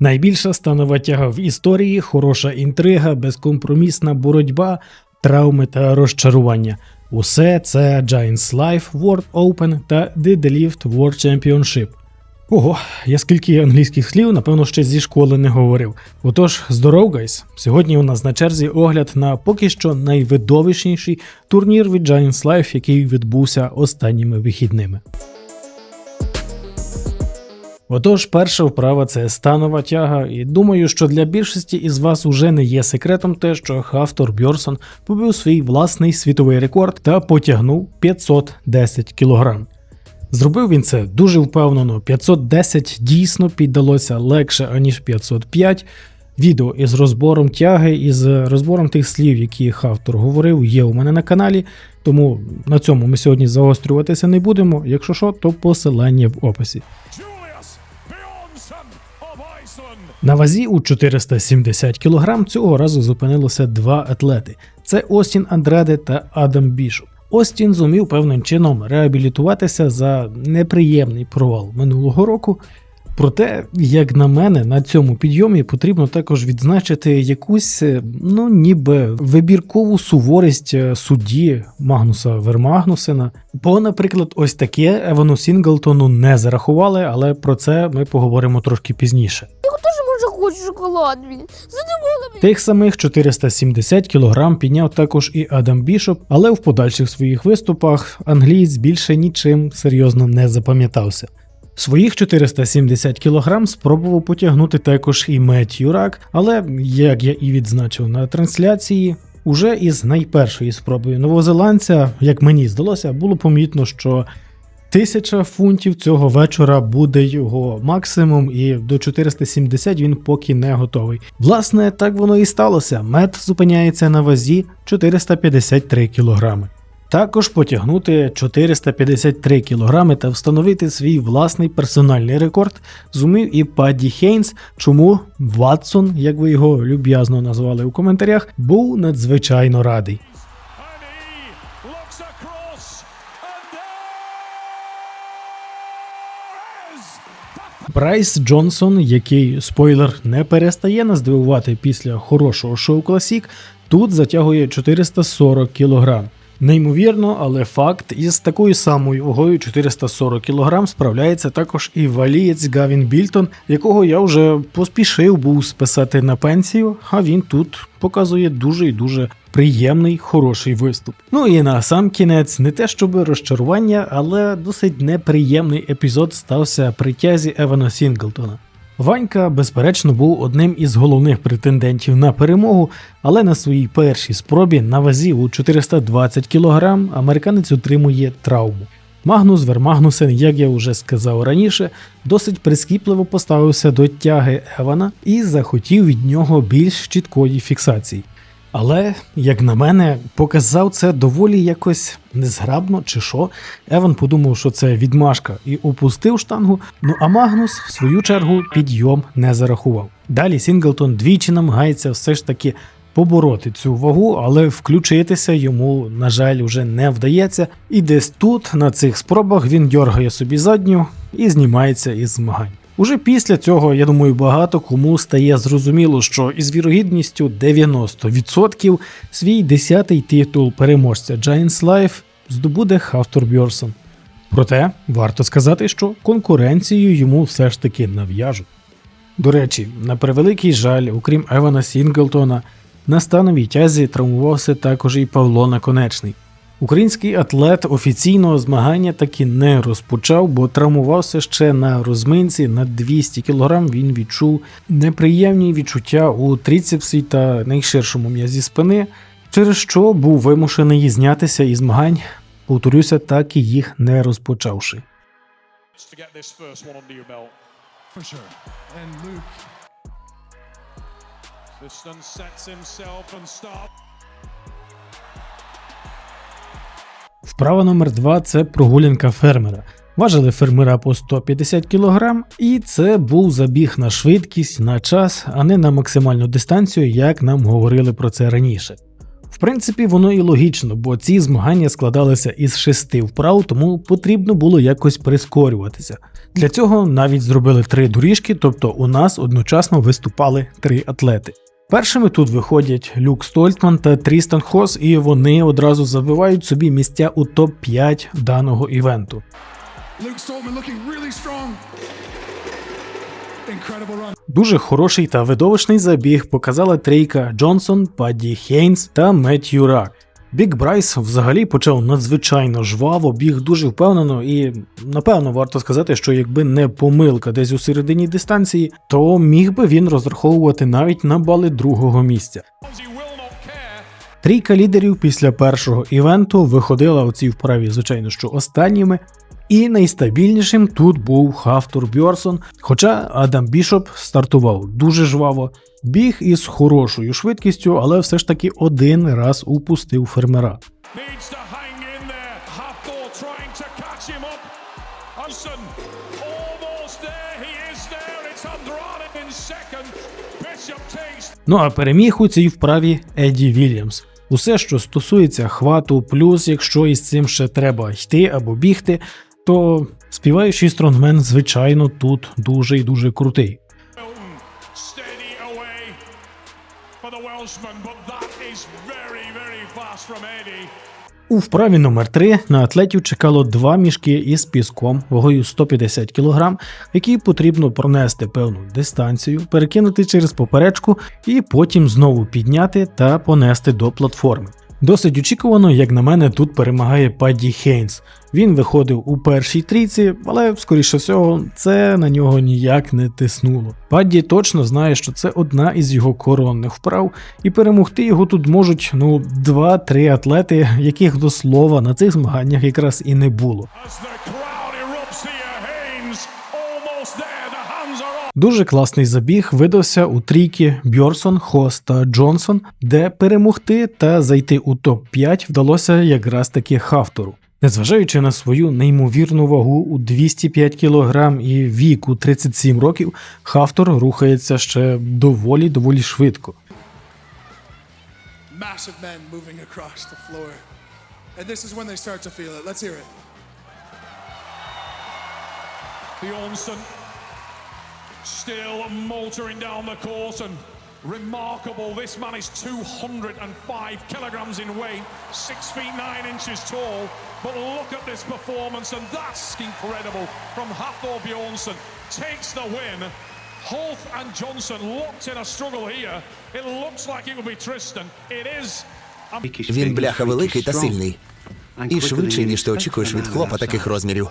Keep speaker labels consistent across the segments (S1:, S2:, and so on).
S1: Найбільша станова тяга в історії, хороша інтрига, безкомпромісна боротьба, травми та розчарування. Усе це Giants Life, World Open та The Deadlift World Championship. Ого, я скільки англійських слів, напевно, ще зі школи не говорив. Отож, здоров, гайс! Сьогодні у нас на черзі огляд на поки що найвидовищніший турнір від Giants Life, який відбувся останніми вихідними. Отож, перша вправа це станова тяга, і думаю, що для більшості із вас уже не є секретом те, що Хафтор Бьорсон побив свій власний світовий рекорд та потягнув 510 кг. Зробив він це дуже впевнено. 510 дійсно піддалося легше, аніж 505. Відео із розбором тяги, із розбором тих слів, які автор говорив, є у мене на каналі. Тому на цьому ми сьогодні загострюватися не будемо. Якщо що, то посилання в описі. На вазі у 470 кг цього разу зупинилося два атлети: це Остін Андреде та Адам Бішоп. Остін зумів певним чином реабілітуватися за неприємний провал минулого року. Проте, як на мене, на цьому підйомі потрібно також відзначити якусь, е, ну ніби вибіркову суворість е, судді Магнуса Вермагнусена. Бо, наприклад, ось таке Евану Сінглтону не зарахували, але про це ми поговоримо трошки пізніше.
S2: Теж може хочу шоколад. Задумала.
S1: Тих самих 470 кг підняв також і Адам Бішоп, але в подальших своїх виступах англієць більше нічим серйозно не запам'ятався. Своїх 470 кг спробував потягнути також і Мет Юрак, але, як я і відзначив на трансляції, уже із найпершої спроби новозеландця, як мені здалося, було помітно, що Тисяча фунтів цього вечора буде його максимум, і до 470 він поки не готовий. Власне, так воно і сталося. Мет зупиняється на вазі 453 кілограми. Також потягнути 453 кілограми та встановити свій власний персональний рекорд зумів і Падді Хейнс, чому Ватсон, як ви його люб'язно назвали у коментарях, був надзвичайно радий. Брайс Джонсон, який спойлер не перестає нас здивувати після хорошого шоу Класік, тут затягує 440 кг. Неймовірно, але факт із такою самою вагою 440 кг справляється також і валієць Гавін Більтон, якого я вже поспішив був списати на пенсію, а він тут показує дуже і дуже приємний хороший виступ. Ну і на сам кінець, не те щоб розчарування, але досить неприємний епізод стався при тязі Евана Сінглтона. Ванька, безперечно, був одним із головних претендентів на перемогу, але на своїй першій спробі на вазі у 420 кг американець отримує травму. Магнус Вермагнусен, як я вже сказав раніше, досить прискіпливо поставився до тяги Евана і захотів від нього більш чіткої фіксації. Але, як на мене, показав це доволі якось незграбно чи що. Еван подумав, що це відмашка і опустив штангу. Ну а Магнус, в свою чергу, підйом не зарахував. Далі Сінглтон двічі намагається все ж таки побороти цю вагу, але включитися йому, на жаль, вже не вдається. І десь тут, на цих спробах, він дьоргає собі задню і знімається із змагань. Уже після цього, я думаю, багато кому стає зрозуміло, що із вірогідністю 90% свій 10-й титул переможця Giants Life здобуде Хафтор Бьорсон. Проте варто сказати, що конкуренцію йому все ж таки нав'яжуть. До речі, на превеликий жаль, окрім Евана Сінглтона, на становій тязі травмувався також і Павло Наконечний. Український атлет офіційного змагання таки не розпочав, бо травмувався ще на розминці на 200 кг. Він відчув неприємні відчуття у тріцепсі та найширшому м'язі спини, через що був вимушений знятися із змагань. Повторюся, так і їх не розпочавши.
S3: Luke,
S4: sets himself and starts.
S1: Вправа номер 2 це прогулянка фермера. Важили фермера по 150 кг, і це був забіг на швидкість, на час, а не на максимальну дистанцію, як нам говорили про це раніше. В принципі, воно і логічно, бо ці змагання складалися із шести вправ, тому потрібно було якось прискорюватися. Для цього навіть зробили три доріжки, тобто у нас одночасно виступали три атлети. Першими тут виходять Люк Стольтман та Трістан Хос, і вони одразу забивають собі місця у топ-5 даного івенту. Дуже хороший та видовищний забіг показала трійка Джонсон, Падді Хейнс та Меттью Рак. Бік Брайс взагалі почав надзвичайно жваво, біг дуже впевнено, і напевно варто сказати, що якби не помилка десь у середині дистанції, то міг би він розраховувати навіть на бали другого місця. Трійка лідерів після першого івенту виходила у цій вправі, звичайно, що останніми. І найстабільнішим тут був Хафтур Бьорсон, хоча Адам Бішоп стартував дуже жваво, біг із хорошою швидкістю, але все ж таки один раз упустив фермера. Ну а переміг у цій вправі Еді Вільямс. Усе, що стосується хвату, плюс якщо із цим ще треба йти або бігти, то співаючий стронгмен, звичайно, тут дуже і дуже крутий. У вправі номер 3 на атлетів чекало два мішки із піском вагою 150 кг, які потрібно пронести певну дистанцію, перекинути через поперечку і потім знову підняти та понести до платформи. Досить очікувано, як на мене, тут перемагає Падді Хейнс. Він виходив у першій трійці, але, скоріше всього, це на нього ніяк не тиснуло. Падді точно знає, що це одна із його коронних вправ, і перемогти його тут можуть ну 2-3 атлети, яких до слова на цих змаганнях якраз і не було. Дуже класний забіг видався у трійки Бьорсон, Хос та Джонсон, де перемогти та зайти у топ-5 вдалося якраз таки Хафтору. Незважаючи на свою неймовірну вагу у 205 кг і вік у 37 років, Хафтор рухається ще доволі доволі швидко.
S4: Bjornsson still motoring down the course and remarkable. This man is 205 kilograms in weight, six feet nine inches tall. But look at this performance, and that's incredible from Hathor Bjornsson. Takes the win. Holt and Johnson locked in a struggle here. It looks like it will be Tristan. It is. And
S5: Він бляха великий та сильний. І швидший, ніж ти очікуєш від хлопа таких розмірів.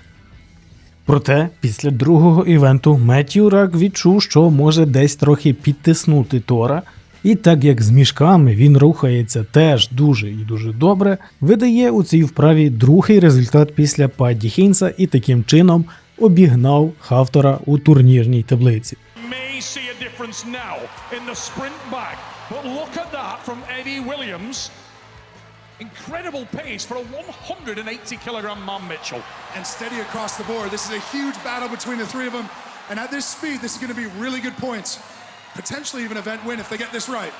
S1: Проте після другого івенту Меттью Рак відчув, що може десь трохи підтиснути Тора. І так як з мішками він рухається теж дуже і дуже добре, видає у цій вправі другий результат після Падді Хінса і таким чином обігнав Хафтора у турнірній таблиці.
S4: may see. But look at that from Eddie Williams. Incredible pace for a 180 kilogram man, Mitchell.
S3: And steady across the board. This is a huge battle between the three of them. And at this speed, this is going to be really good points. Potentially even event win if they get this right.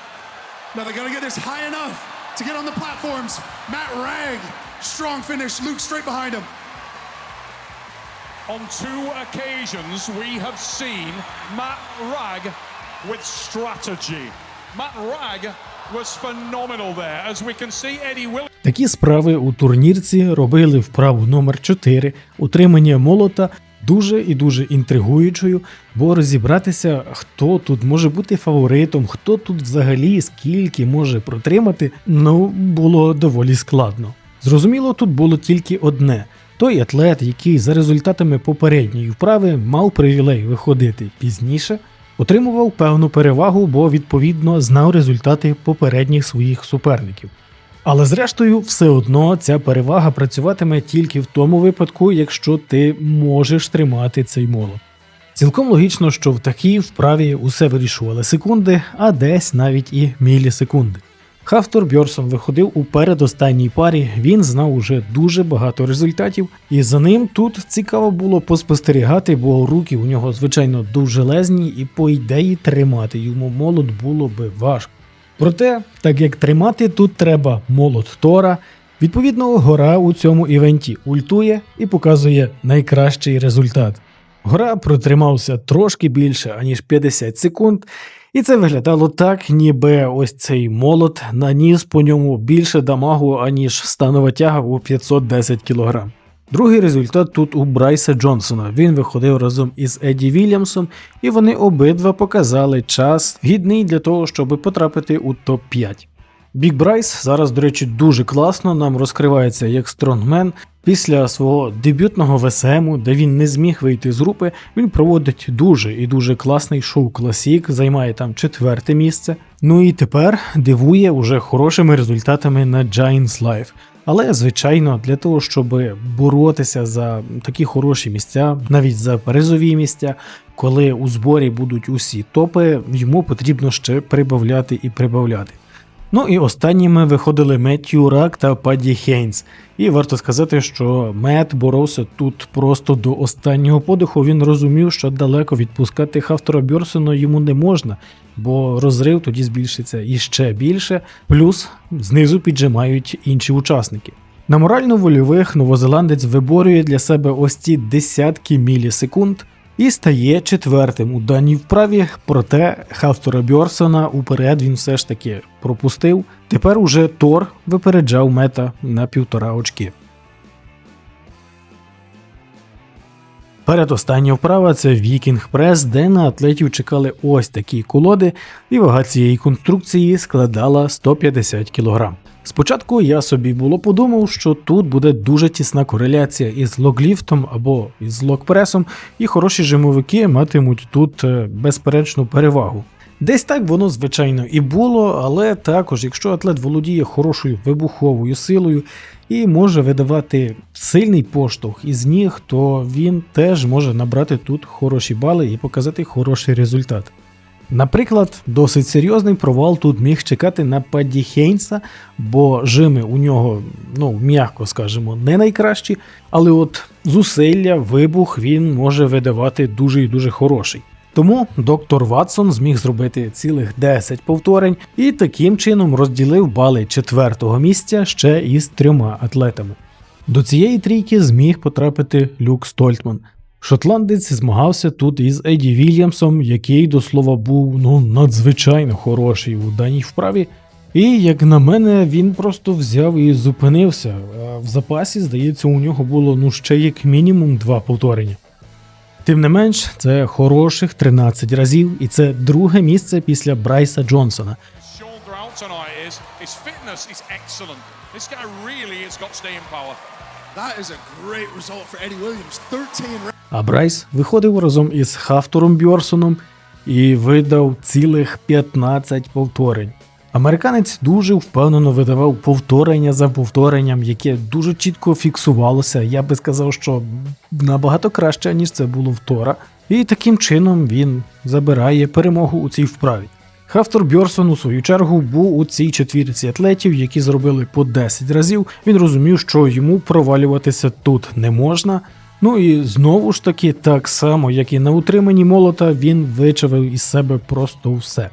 S3: Now they got to get this high enough to get on the platforms. Matt Ragg, strong finish. Luke straight behind him.
S4: On two occasions, we have seen Matt Ragg with strategy. Matt Ragg
S1: Такі справи у турнірці робили вправу номер 4 утримання молота дуже і дуже інтригуючою, бо розібратися, хто тут може бути фаворитом, хто тут взагалі скільки може протримати, ну було доволі складно. Зрозуміло, тут було тільки одне. Той атлет, який за результатами попередньої вправи мав привілей виходити пізніше, отримував певну перевагу, бо відповідно знав результати попередніх своїх суперників. Але зрештою, все одно ця перевага працюватиме тільки в тому випадку, якщо ти можеш тримати цей молот. Цілком логічно, що в такій вправі усе вирішували секунди, а десь навіть і мілісекунди. Хафтор Бьорсон виходив у передостанній парі, він знав уже дуже багато результатів, і за ним тут цікаво було поспостерігати, бо руки у нього, звичайно, дуже лезні, і по ідеї тримати йому молот було би важко. Проте, так як тримати тут треба молот Тора, відповідно, гора у цьому івенті ультує і показує найкращий результат. Гора протримався трошки більше, аніж 50 секунд, і це виглядало так, ніби ось цей молот наніс по ньому більше дамагу, аніж станова тяга у 510 кг. Другий результат тут у Брайса Джонсона. Він виходив разом із Еді Вільямсом, і вони обидва показали час гідний для того, щоб потрапити у топ-5. Бік Брайс зараз, до речі, дуже класно нам розкривається як стронгмен. Після свого дебютного ВСМу, де він не зміг вийти з групи, він проводить дуже і дуже класний шоу Класік, займає там четверте місце. Ну і тепер дивує уже хорошими результатами на Giants Live. Але, звичайно, для того, щоб боротися за такі хороші місця, навіть за призові місця, коли у зборі будуть усі топи, йому потрібно ще прибавляти і прибавляти. Ну і останніми виходили Меттью Рак та Падді Хейнс. І варто сказати, що Мет боровся тут просто до останнього подиху. Він розумів, що далеко відпускати Хафтора Бьорсона йому не можна, бо розрив тоді збільшиться іще більше. Плюс знизу піджимають інші учасники. На морально-вольових новозеландець виборює для себе ось ці десятки мілісекунд і стає четвертим у даній вправі. Проте Хавтора Бьорсона уперед він все ж таки пропустив. Тепер уже Тор випереджав мета на півтора очки. Передостання вправа це Вікінг Прес, де на атлетів чекали ось такі колоди, і вага цієї конструкції складала 150 кг. Спочатку я собі було подумав, що тут буде дуже тісна кореляція із логліфтом або із локпресом, і хороші жимовики матимуть тут е, безперечну перевагу. Десь так воно звичайно і було, але також, якщо атлет володіє хорошою вибуховою силою і може видавати сильний поштовх із ніг, то він теж може набрати тут хороші бали і показати хороший результат. Наприклад, досить серйозний провал тут міг чекати на Падді Хейнса, бо жими у нього, ну м'яко скажемо, не найкращі, але от зусилля, вибух він може видавати дуже і дуже хороший. Тому доктор Ватсон зміг зробити цілих 10 повторень і таким чином розділив бали четвертого місця ще із трьома атлетами. До цієї трійки зміг потрапити Люк Стольтман. Шотландець змагався тут із Еді Вільямсом, який до слова був ну надзвичайно хороший у даній вправі. І як на мене, він просто взяв і зупинився. В запасі, здається, у нього було ну ще як мінімум два повторення. Тим не менш, це хороших 13 разів, і це друге місце після Брайса Джонсона.
S4: Shown throughout tonight is his fitness is excellent. This guy really has got staying power.
S3: That is a great result for Eddie Williams. 13 rounds.
S1: А Брайс виходив разом із Хафтором Бьорсоном і видав цілих 15 повторень. Американець дуже впевнено видавав повторення за повторенням, яке дуже чітко фіксувалося. Я би сказав, що набагато краще, ніж це було в Тора. І таким чином він забирає перемогу у цій вправі. Хафтор Бьорсон, у свою чергу, був у цій четвірці атлетів, які зробили по 10 разів. Він розумів, що йому провалюватися тут не можна. Ну і знову ж таки, так само, як і на утриманні молота, він вичавив із себе просто все.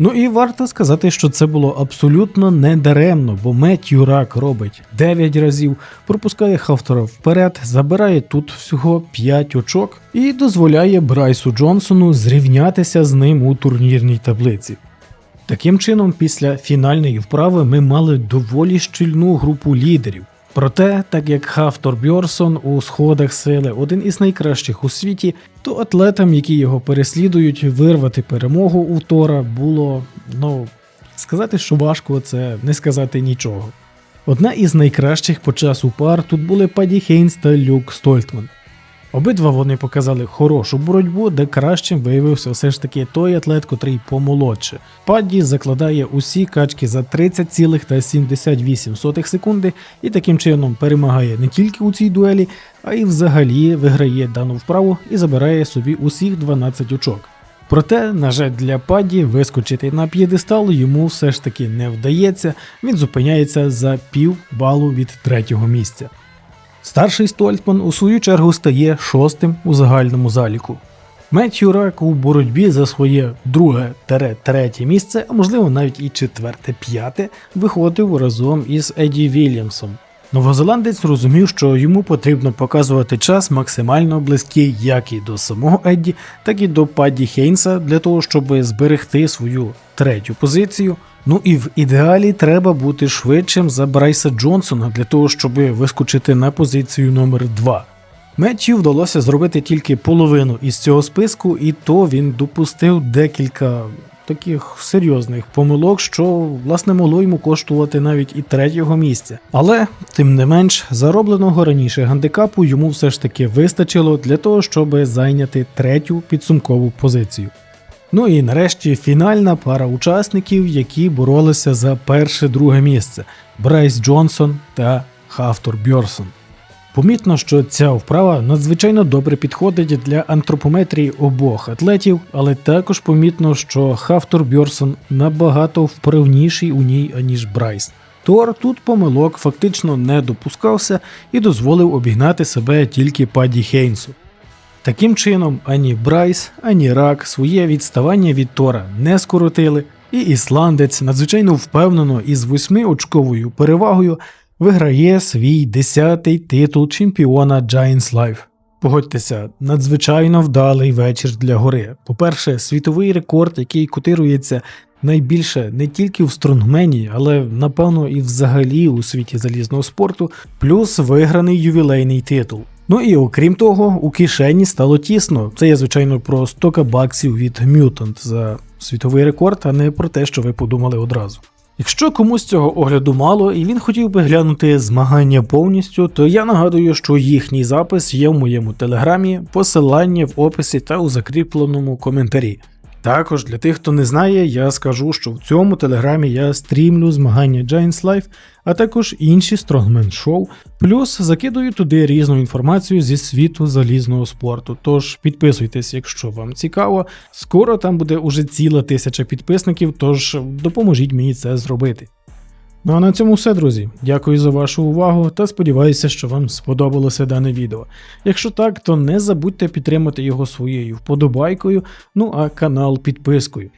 S1: Ну і варто сказати, що це було абсолютно не даремно, бо Меттью Рак робить 9 разів, пропускає Хафтора вперед, забирає тут всього 5 очок і дозволяє Брайсу Джонсону зрівнятися з ним у турнірній таблиці. Таким чином, після фінальної вправи ми мали доволі щільну групу лідерів. Проте, так як Хафтор Бьорсон у сходах сили один із найкращих у світі, то атлетам, які його переслідують, вирвати перемогу у Тора було, ну, сказати, що важко, це не сказати нічого. Одна із найкращих по часу пар тут були Паді Хейнс та Люк Стольтман. Обидва вони показали хорошу боротьбу, де кращим виявився все ж таки той атлет, котрий помолодше. Падді закладає усі качки за 30,78 секунди і таким чином перемагає не тільки у цій дуелі, а й взагалі виграє дану вправу і забирає собі усіх 12 очок. Проте, на жаль, для Падді вискочити на п'єдестал йому все ж таки не вдається, він зупиняється за пів балу від третього місця. Старший Стольтман у свою чергу стає шостим у загальному заліку. Меттью Рак у боротьбі за своє друге третє місце, а можливо навіть і четверте п'яте, виходив разом із Еді Вільямсом. Новозеландець розумів, що йому потрібно показувати час максимально близький як і до самого Едді, так і до Падді Хейнса для того, щоб зберегти свою третю позицію. Ну і в ідеалі треба бути швидшим за Брайса Джонсона для того, щоб вискочити на позицію номер 2 Меттью вдалося зробити тільки половину із цього списку, і то він допустив декілька таких серйозних помилок, що власне могло йому коштувати навіть і третього місця. Але тим не менш, заробленого раніше гандикапу йому все ж таки вистачило для того, щоб зайняти третю підсумкову позицію. Ну і нарешті фінальна пара учасників, які боролися за перше-друге місце: Брайс Джонсон та Хафтор Бьорсон. Помітно, що ця вправа надзвичайно добре підходить для антропометрії обох атлетів, але також помітно, що Хафтор Бьорсон набагато вправніший у ній, аніж Брайс. Тор тут помилок фактично не допускався і дозволив обігнати себе тільки Паді Хейнсу. Таким чином, ані Брайс, ані Рак своє відставання від Тора не скоротили, і ісландець надзвичайно впевнено із восьмиочковою перевагою виграє свій десятий титул чемпіона Giants Life. Погодьтеся, надзвичайно вдалий вечір для гори. По-перше, світовий рекорд, який котирується найбільше не тільки в стронгмені, але напевно і взагалі у світі залізного спорту, плюс виграний ювілейний титул. Ну і окрім того, у кишені стало тісно. Це є, звичайно, про 100 баксів від Mutant за світовий рекорд, а не про те, що ви подумали одразу. Якщо комусь цього огляду мало і він хотів би глянути змагання повністю, то я нагадую, що їхній запис є в моєму телеграмі, посилання в описі та у закріпленому коментарі. Також для тих, хто не знає, я скажу, що в цьому телеграмі я стрімлю змагання Giants Life, а також інші Strongman шоу, плюс закидую туди різну інформацію зі світу залізного спорту. Тож підписуйтесь, якщо вам цікаво. Скоро там буде уже ціла тисяча підписників, тож допоможіть мені це зробити. Ну а на цьому все, друзі. Дякую за вашу увагу та сподіваюся, що вам сподобалося дане відео. Якщо так, то не забудьте підтримати його своєю вподобайкою, ну а канал підпискою.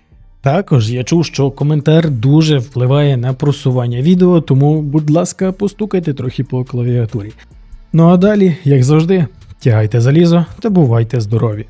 S1: Також я чув, що коментар дуже впливає на просування відео, тому, будь ласка, постукайте трохи по клавіатурі. Ну а далі, як завжди, тягайте залізо та бувайте здорові!